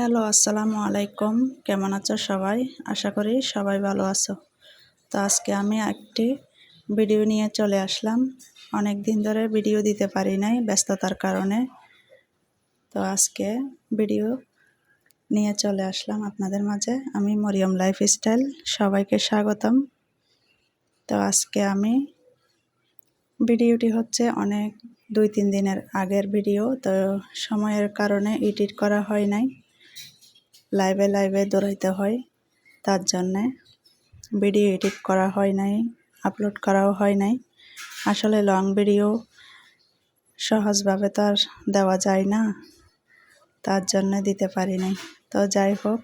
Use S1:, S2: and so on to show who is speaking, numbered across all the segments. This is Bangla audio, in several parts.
S1: হ্যালো, আসসালামু আলাইকুম। কেমন আছো সবাই? আশা করি সবাই ভালো আছো। তো আজকে আমি একটি ভিডিও নিয়ে চলে আসলাম। অনেক দিন ধরে ভিডিও দিতে পারি নাই ব্যস্ততার কারণে। তো আজকে ভিডিও নিয়ে চলে আসলাম আপনাদের মাঝে। আমি মরিয়ম লাইফ স্টাইল সবাইকে স্বাগতম। তো আজকে আমি ভিডিওটি হচ্ছে অনেক দুই তিন দিনের আগের ভিডিও। তো সময়ের কারণে এডিট করা হয় নাই। লাইভে লাইভে দৌড়াইতে হয়। তার জন্যে ভিডিও এডিট করা হয় নাই, আপলোড করাও হয় নাই। আসলে লং ভিডিও সহজভাবে তো আর দেওয়া যায় না, তার জন্য দিতে পারি নাই। তো যাই হোক,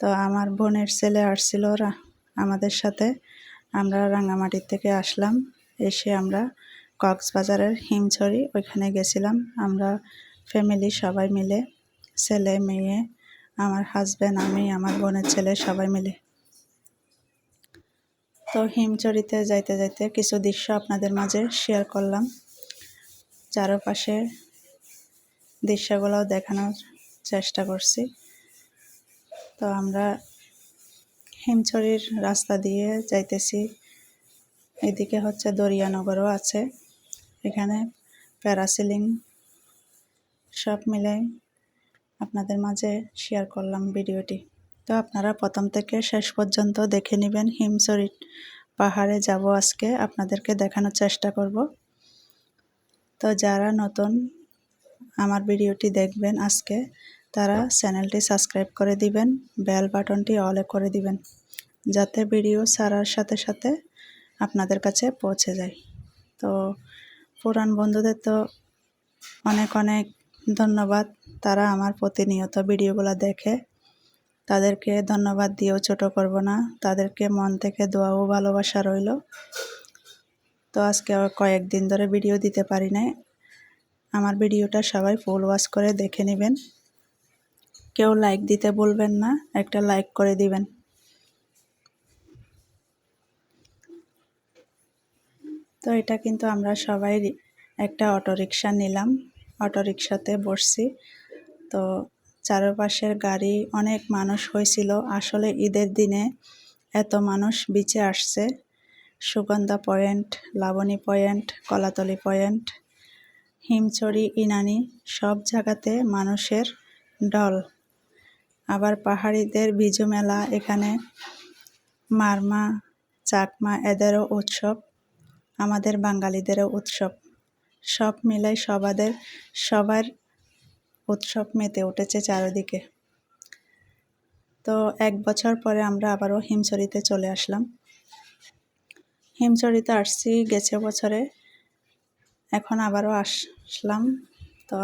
S1: তো আমার বোনের ছেলে আসছিল আমাদের সাথে। আমরা রাঙামাটির থেকে আসলাম, এসে আমরা কক্সবাজারের হিমছড়ি ওইখানে গেছিলাম। আমরা ফ্যামিলি সবাই মিলে, ছেলে, মেয়ে আমার হাজব্যান্ড আমি, আমার বোনের ছেলে সবাই মিলে। তো হিমচরিতে যাইতে যাইতে কিছু দৃশ্য আপনাদের মাঝে শেয়ার করলাম। চারপাশে দৃশ্যগুলো দেখানোর চেষ্টা করছি। তো আমরা হিমছড়ির রাস্তা দিয়ে যাইতেছি। এদিকে হচ্ছে দরিয়ানগরও আছে। এখানে প্যারাসিলিং সব মিলে আপনাদের মাঝে শেয়ার করলাম ভিডিওটি। তো আপনারা প্রথম থেকে শেষ পর্যন্ত দেখে নেবেন হিমসরি পাহাড়ে যাব আজকে। আপনাদেরকে দেখানোর চেষ্টা করব। তো যারা নতুন আমার ভিডিওটি দেখবেন আজকে, তারা চ্যানেলটি সাবস্ক্রাইব করে দিবেন, বেল বাটনটি অলে করে দিবেন, যাতে ভিডিও ছাড়ার সাথে সাথে আপনাদের কাছে পৌঁছে যায়। তো পুরান বন্ধুদের তো অনেক অনেক ধন্যবাদ। তারা আমার প্রতিনিয়ত ভিডিওগুলো দেখে। তাদেরকে ধন্যবাদ দিয়েও ছোট করব না। তাদেরকে মন থেকে দোয়া ও ভালোবাসা রইল। তো আজকে কয়েকদিন ধরে ভিডিও দিতে পারি নাই। আমার ভিডিওটা সবাই ফুল ওয়াশ করে দেখে নেবেন। কেউ লাইক দিতে বলবেন না, একটা লাইক করে দিবেন। তো এটা কিন্তু আমরা সবাই একটা অটোরিকশা নিলাম। অটোরিকশাতে বসছি। তো চারপাশের গাড়ি অনেক মানুষ হয়েছিল। আসলে ঈদের দিনে এত মানুষ বিচে আসছে। Sugandha point, Laboni point, Kolatoli point, Himchari, Inani সব জায়গাতে মানুষের ডল আবার পাহাড়িদের বিজু মেলা, এখানে মারমা, চাকমা এদেরও উৎসব, আমাদের বাঙালিদেরও উৎসব। সব মিলাই সবাদের, সবার উৎসব মেতে উঠেছে চারিদিকে। তো এক বছর পরে আমরা আবারও হিমচরিতে চলে আসলাম। হিমচরিতে আসছি গেছে বছরে, এখন আবারও আসলাম। তো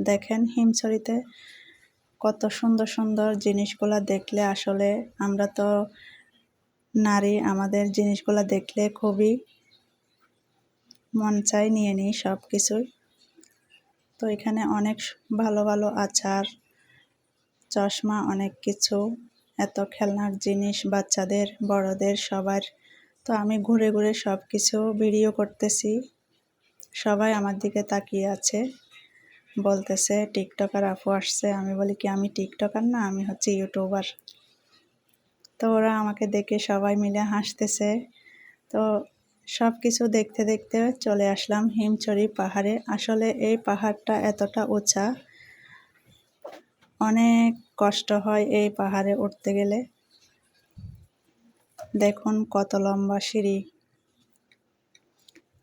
S1: দেখেন হিমচরিতে কত সুন্দর সুন্দর জিনিসগুলো দেখলে আসলে আমরা তো নারী, আমাদের জিনিসগুলো দেখলে খুবই মন চাই নিয়ে নিই সব কিছুই তো এখানে অনেক ভালো ভালো আচার, চশমা, অনেক কিছু, এত খেলনার জিনিস বাচ্চাদের, বড়দের সবার। তো আমি ঘুরে ঘুরে সব কিছু ভিডিও করতেছি। সবাই আমার দিকে তাকিয়ে আছে। বলতেছে, টিকটকার আপু আসছে। আমি বলি, কি আমি টিকটকার না? আমি হচ্ছে ইউটিউবার। তো ওরা আমাকে দেখে সবাই মিলে হাসতেছে। তো সব কিছু দেখতে দেখতে চলে আসলাম হিমচড়ি পাহাড়ে। আসলে এই পাহাড়টা এতটা উঁচা, অনেক কষ্ট হয় এই পাহাড়ে উঠতে গেলে। দেখুন কত লম্বা সিঁড়ি।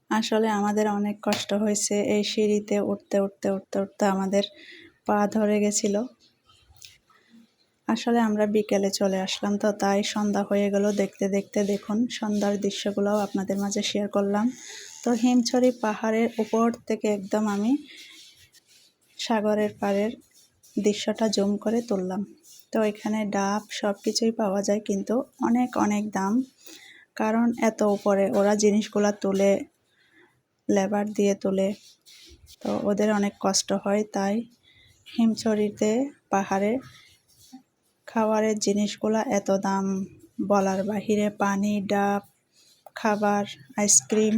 S1: আসলে আমাদের অনেক কষ্ট হয়েছে এই সিঁড়িতে উঠতে উঠতে উঠতে উঠতে আমাদের পা ধরে গেছিল। আসলে আমরা বিকেলে চলে আসলাম, তো তাই সন্ধ্যা হয়ে গেল। দেখতে দেখতে দেখুন, সন্ধ্যার দৃশ্যগুলোও আপনাদের মাঝে শেয়ার করলাম। তো হিমছড়ি পাহাড়ের উপর থেকে একদম আমি সাগরের পাড়ের দৃশ্যটা জুম করে তুললাম। তো এখানে ডাব সব কিছুই পাওয়া যায়, কিন্তু অনেক অনেক দাম। কারণ এত উপরে, ওরা জিনিসগুলো তুলে, লেবার দিয়ে তোলে। তো ওদের অনেক কষ্ট হয়, তাই হিমছড়িতে পাহাড়ে খাবারের জিনিসগুলো এত দাম বলার বাহিরে পানি, ডাব, খাবার, আইসক্রিম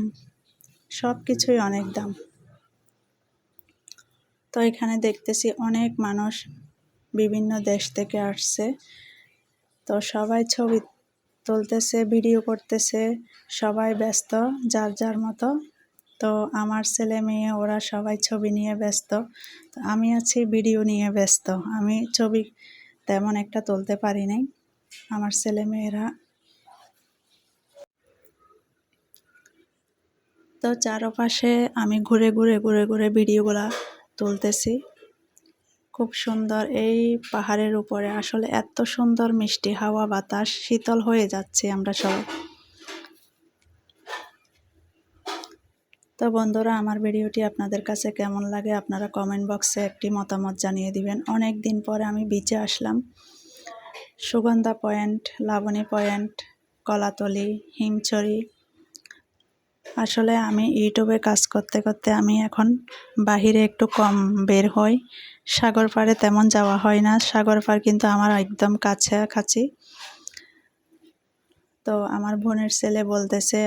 S1: সব কিছুই অনেক দাম। তো এখানে দেখতেছি অনেক মানুষ বিভিন্ন দেশ থেকে আসছে। তো সবাই ছবি তুলতেছে, ভিডিও করতেছে, সবাই ব্যস্ত যার যার মতো। তো আমার ছেলে মেয়ে, ওরা সবাই ছবি নিয়ে ব্যস্ত। তো আমি আছি ভিডিও নিয়ে ব্যস্ত। আমি ছবি তেমন একটা তুলতে পারি নাই। আমার ছেলে মেয়েরা তো চারপাশে আমি ঘুরে ঘুরে ঘুরে ঘুরে ভিডিওগুলা তুলতেছি। খুব সুন্দর এই পাহাড়ের উপরে। আসলে এত সুন্দর মিষ্টি হাওয়া বাতাস, শীতল হয়ে যাচ্ছে আমরা সবাই। তো বন্ধুরা, আমার ভিডিওটি আপনাদের কাছে কেমন লাগে আপনারা কমেন্ট বক্সে একটি মতামত জানিয়ে দিবেন। অনেক দিন পরে আমি বিচে আসলাম। Sugandha point, Laboni point, Kolatoli, Himchari. আসলে আমি ইউটিউবে কাজ করতে করতে আমি এখন বাহিরে একটু কম বের হই। সাগর পাড়ে তেমন যাওয়া হয় না। সাগর পাড় কিন্তু আমার একদম কাছাকাছি। তো আমার বোনের ছেলে বলতেছে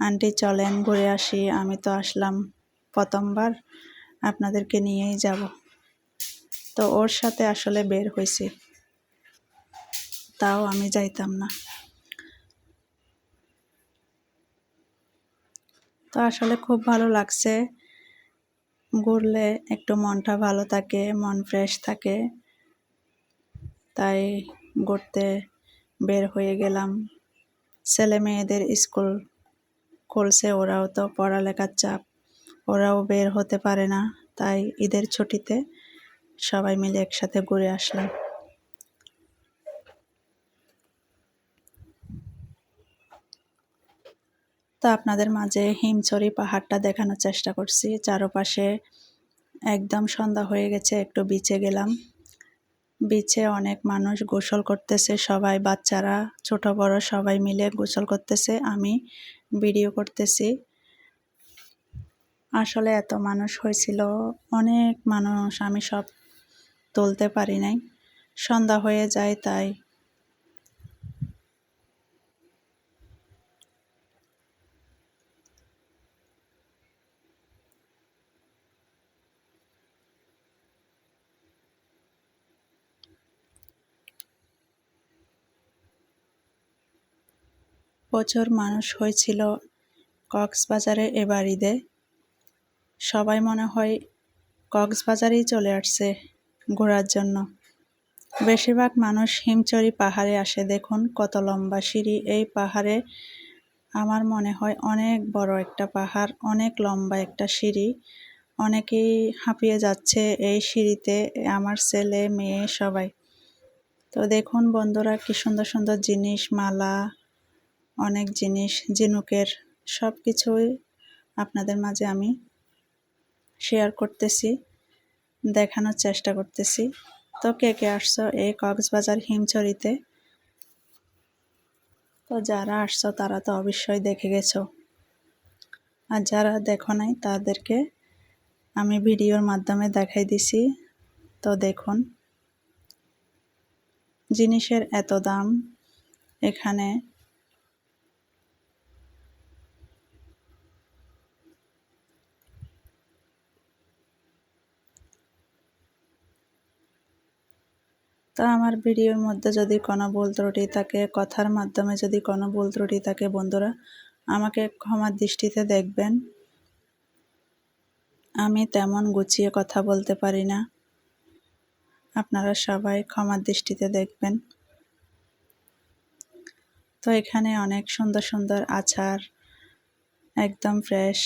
S1: আন্টি চলেন, ঘুরে আসি। আমি তো আসলাম প্রথমবার আপনাদেরকে নিয়েই যাব। তো ওর সাথে আসলে বের হয়েছি। তাও আমি যাইতাম না। তো আসলে খুব ভালো লাগছে। ঘুরলে একটু মনটা ভালো থাকে, মন ফ্রেশ থাকে। তাই ঘুরতে বের হয়ে গেলাম। ছেলে মেয়েদের স্কুল খুলছে ওরাও তো পড়ালেখার চাপ। ওরাও বের হতে পারে না, তাই ঈদের ছুটিতে সবাই মিলে একসাথে ঘুরে আসলাম। তো আপনাদের মাঝে হিমছড়ি পাহাড়টা দেখানোর চেষ্টা করছি। চারপাশে একদম সন্ধ্যা হয়ে গেছে, একটু বিচে গেলাম। বিচে অনেক মানুষ গোসল করতেছে, সবাই বাচ্চারা, ছোট, বড় সবাই মিলে গোসল করতেছে, আমি ভিডিও করতেছি। আসলে এত মানুষ হয়েছিল, অনেক মানুষ আমি সব তুলতে পারি নাই। সন্ধ্যা হয়ে যায় তাই প্রচুর মানুষ হয়েছিল কক্সবাজারে এবার ঈদে সবাই মনে হয় কক্সবাজারেই চলে আসছে ঘোরার জন্য। বেশিরভাগ মানুষ হিমচরি পাহাড়ে আসে। দেখুন কত লম্বা সিঁড়ি। এই পাহাড়ে আমার মনে হয় অনেক বড় একটা পাহাড়, অনেক লম্বা একটা সিঁড়ি। অনেকেই হাঁপিয়ে যাচ্ছে এই সিঁড়িতে, আমার ছেলে, মেয়ে, সবাই। তো দেখুন বন্ধুরা, কি সুন্দর সুন্দর জিনিস, মালা অনেক জিনিস, ঝিনুকের সব কিছুই আপনাদের মাঝে আমি শেয়ার করতেছি, দেখানোর চেষ্টা করতেছি। তো কে কে আসছো এই কক্সবাজার হিমছড়িতে? তো যারা আসছো তারা তো অবশ্যই দেখে গেছো। আর যারা দেখো নাই তাদেরকে আমি ভিডিওর মাধ্যমে দেখাই দিছি। তো দেখুন, জিনিসের এত দাম, এখানে তো আমার ভিডিওর মধ্যে যদি কোনো ভুল ত্রুটি থাকে, কথার মাধ্যমে যদি কোনো ভুল ত্রুটি থাকে, বন্ধুরা, আমাকে ক্ষমার দৃষ্টিতে দেখবেন। আমি তেমন গুছিয়ে কথা বলতে পারি না। আপনারা সবাই ক্ষমার দৃষ্টিতে দেখবেন। তো এখানে অনেক সুন্দর সুন্দর আচার, একদম ফ্রেশ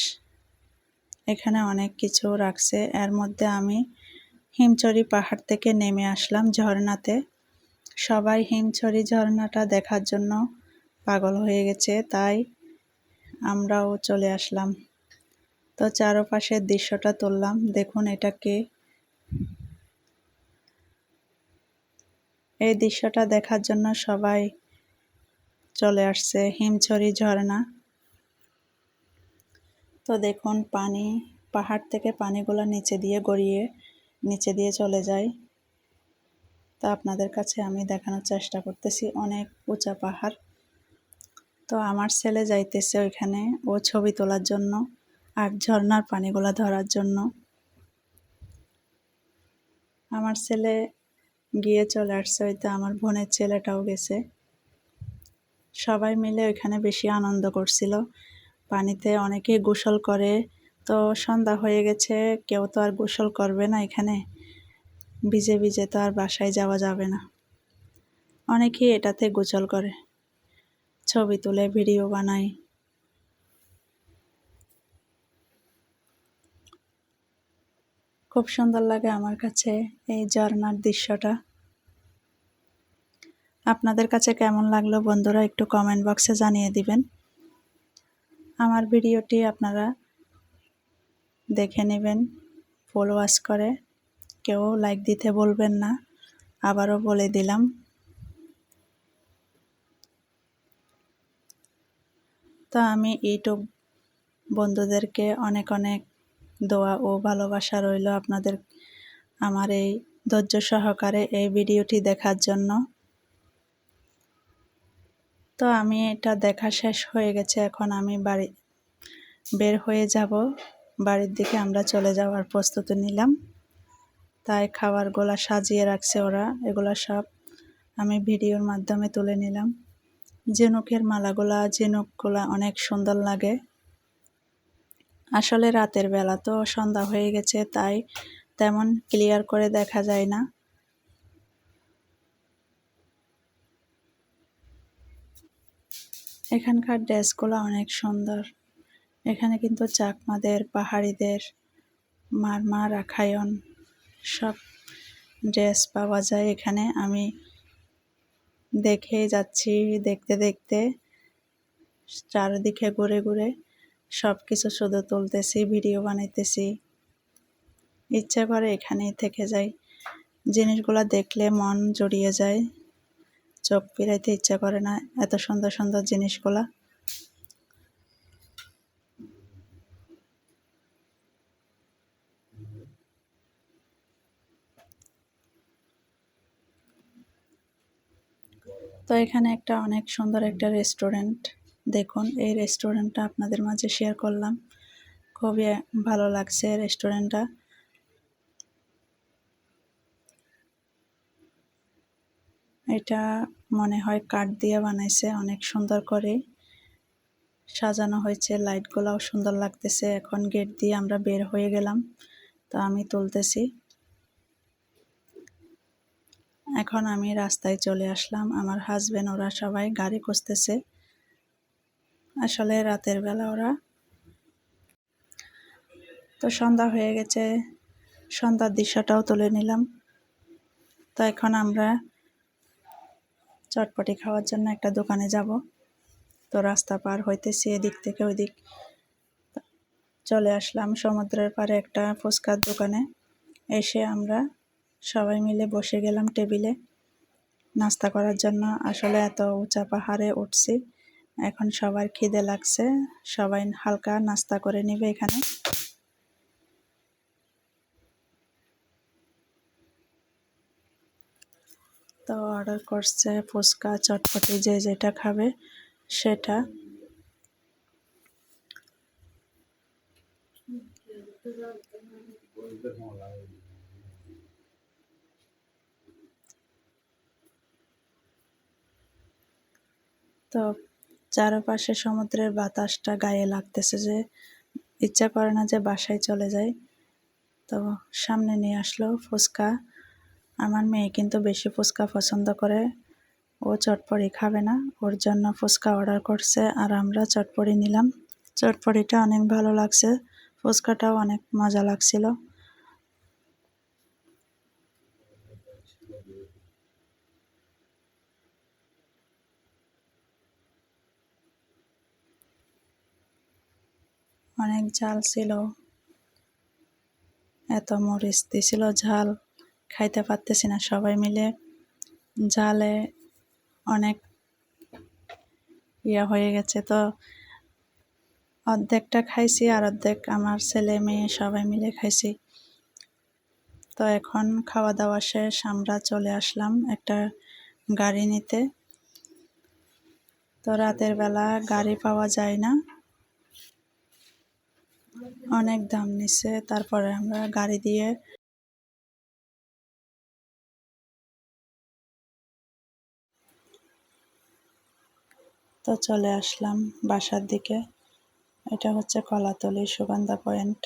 S1: এখানে অনেক কিছু রাখছে। এর মধ্যে আমি হিমচরি পাহাড় থেকে নেমে আসলাম ঝর্ণাতে। সবাই হিমচরি ঝর্ণাটা দেখার জন্য পাগল হয়ে গেছে, তাই আমরাও চলে আসলাম। তো চারপাশের দৃশ্যটা তুললাম, দেখুন এটাকে এই দৃশ্যটা দেখার জন্য সবাই চলে আসছে হিমছড়ি ঝর্ণা। তো দেখুন, পানি, পাহাড় থেকে পানিগুলো নিচে দিয়ে গড়িয়ে নিচে দিয়ে চলে যায় তা আপনাদের কাছে আমি দেখানোর চেষ্টা করতেছি, অনেক উঁচা পাহাড়। তো আমার ছেলে যাইতেছে ওইখানে, ও ছবি তোলার জন্য, আর ঝর্নার পানিগুলো ধরার জন্য। আমার ছেলে গিয়ে চলে আসছে হয়তো আমার বোনের ছেলেটাও গেছে। সবাই মিলে ওইখানে বেশি আনন্দ করছিল। পানিতে অনেকেই গোসল করে তো সন্ধ্যা হয়ে গেছে, কেউ তো আর গোসল করবে না এখানে। ভিজে ভিজে তো আর বাসায় যাওয়া যাবে না। অনেকেই এটাতে গোসল করে। ছবি তুলে, ভিডিও বানায়। খুব সুন্দর লাগে আমার কাছে এই ঝর্নার দৃশ্যটা। আপনাদের কাছে কেমন লাগল বন্ধুরা একটু কমেন্ট বক্সে জানিয়ে দিবেন। আমার ভিডিওটি আপনারা দেখে নেবেন ফুল ওয়াশ করে। কেউ লাইক দিতে বলবেন না, আবারও বলে দিলাম। তো আমি ইউটিউব বন্ধুদেরকে অনেক অনেক দোয়া ও ভালোবাসা রইল আপনাদের, আমার এই ধৈর্য সহকারে এই ভিডিওটি দেখার জন্য। তো আমি এটা দেখা শেষ হয়ে গেছে, এখন আমি বাড়ি বের হয়ে যাব। বাড়ির দিকে আমরা চলে যাওয়ার প্রস্তুতি নিলাম। তাই খাবারগুলো সাজিয়ে রাখছে ওরা। এগুলা সব আমি ভিডিওর মাধ্যমে তুলে নিলাম। ঝিনুকের মালাগুলা, ঝিনুকগুলা অনেক সুন্দর লাগে। আসলে রাতের বেলা তো সন্ধ্যা হয়ে গেছে, তাই তেমন ক্লিয়ার করে দেখা যায় না। এখানকার ড্রেসগুলো অনেক সুন্দর। এখানে কিন্তু চাকমাদের, পাহাড়িদের মারমা রাখায়ন সব ড্রেস পাওয়া যায় এখানে। আমি দেখে যাচ্ছি দেখতে দেখতে। চারিদিকে ঘুরে ঘুরে সব কিছু শুধু তুলতেছি, ভিডিও বানাইতেছি। ইচ্ছা করে এখানেই থেকে যাই। জিনিসগুলো দেখলে মন জড়িয়ে যায়। চোখ ফিরাইতে ইচ্ছা করে না এত সুন্দর সুন্দর জিনিসগুলা। তো এখানে একটা অনেক সুন্দর একটা রেস্টুরেন্ট দেখুন, এই রেস্টুরেন্টটা আপনাদের মাঝে শেয়ার করলাম। খুবই ভালো লাগছে রেস্টুরেন্টটা এটা মনে হয় কাঠ দিয়ে বানাইছে, অনেক সুন্দর করে। সাজানো হয়েছে লাইটগুলোও সুন্দর লাগতেছে। এখন গেট দিয়ে আমরা বের হয়ে গেলাম। তো আমি তুলতেছি। এখন আমি রাস্তায় চলে আসলাম। আমার হাজবেন্ড ওরা সবাই গাড়ি খুঁজতেছে। আসলে রাতের বেলা ওরা তো সন্ধ্যা হয়ে গেছে। সন্ধ্যার দৃশ্যটাও তুলে নিলাম। তো এখন আমরা চটপটি খাওয়ার জন্য একটা দোকানে যাব। তো রাস্তা পার হইতেছি এদিক থেকে ওই দিক চলে আসলাম সমুদ্রের পারে একটা ফুচকার দোকানে। এসে আমরা সবাই মিলে বসে গেলাম টেবিলে। নাস্তা করার জন্য আসলে এত উঁচা পাহাড়ে উঠছি। এখন সবার খিদে লাগছে। সবাই হালকা নাস্তা করে নিবে এখানে। তো অর্ডার করছে ফুচকা, চটপটি, যে যেটা খাবে সেটা। তো চারপাশে সমুদ্রের বাতাসটা গায়ে লাগতেছে যে ইচ্ছা করে না যে বাসায় চলে যায় তো সামনে নিয়ে আসলো ফুচকা। আমার মেয়ে কিন্তু বেশি ফুচকা পছন্দ করে। ও চটপড়ি খাবে না। ওর জন্য ফুচকা অর্ডার করছে আর আমরা চটপড়ি নিলাম। চটপড়িটা অনেক ভালো লাগছে। ফুচকাটাও অনেক মজা লাগছিল। অনেক ঝাল ছিল। এত মরিচ দিছিল, ঝাল খাইতে পারতেছি না সবাই মিলে। ঝালে অনেক ইয়া হয়ে গেছে তো। অর্ধেকটা খাইছি আর অর্ধেক আমার ছেলে মেয়ে সবাই মিলে খাইছি। তো এখন খাওয়া দাওয়া শেষ, আমরা চলে আসলাম একটা গাড়ি নিতে। তো রাতের বেলা গাড়ি পাওয়া যায় না। অনেক দাম নিছে, তারপরে আমরা গাড়ি দিয়ে তো চলে আসলাম বাসার দিকে। এটা হচ্ছে কলাতলি সুগন্ধা পয়েন্ট।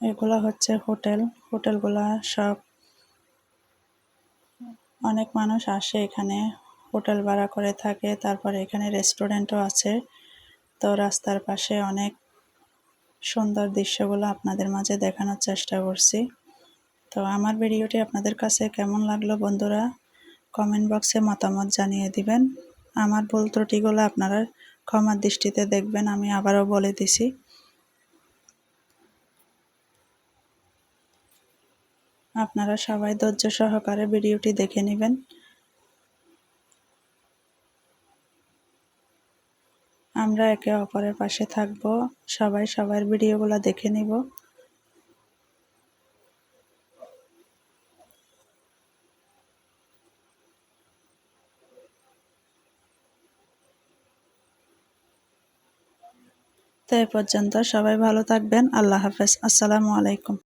S1: এগুলো হচ্ছে হোটেল, হোটেলগুলা সব অনেক মানুষ আসে এখানে। হোটেল ভাড়া করে থাকে। তারপরে এখানে রেস্টুরেন্টও আছে। তো রাস্তার পাশে অনেক সুন্দর দৃশ্যগুলো আপনাদের মাঝে দেখানোর চেষ্টা করছি। তো আমার ভিডিওটি আপনাদের কাছে কেমন লাগল বন্ধুরা, কমেন্ট বক্সে মতামত জানিয়ে দিবেন। আমার ভুল ত্রুটিগুলো আপনারা ক্ষমার দৃষ্টিতে দেখবেন, আমি আবারও বলে দিছি। আপনারা সবাই ধৈর্য সহকারে ভিডিওটি দেখে নেবেন। আমরা একে অপরের পাশে থাকব, সবাই সবার ভিডিওগুলো দেখে নিব। তো এ পর্যন্ত সবাই ভালো থাকবেন, আল্লাহ হাফেজ, আসসালামু আলাইকুম।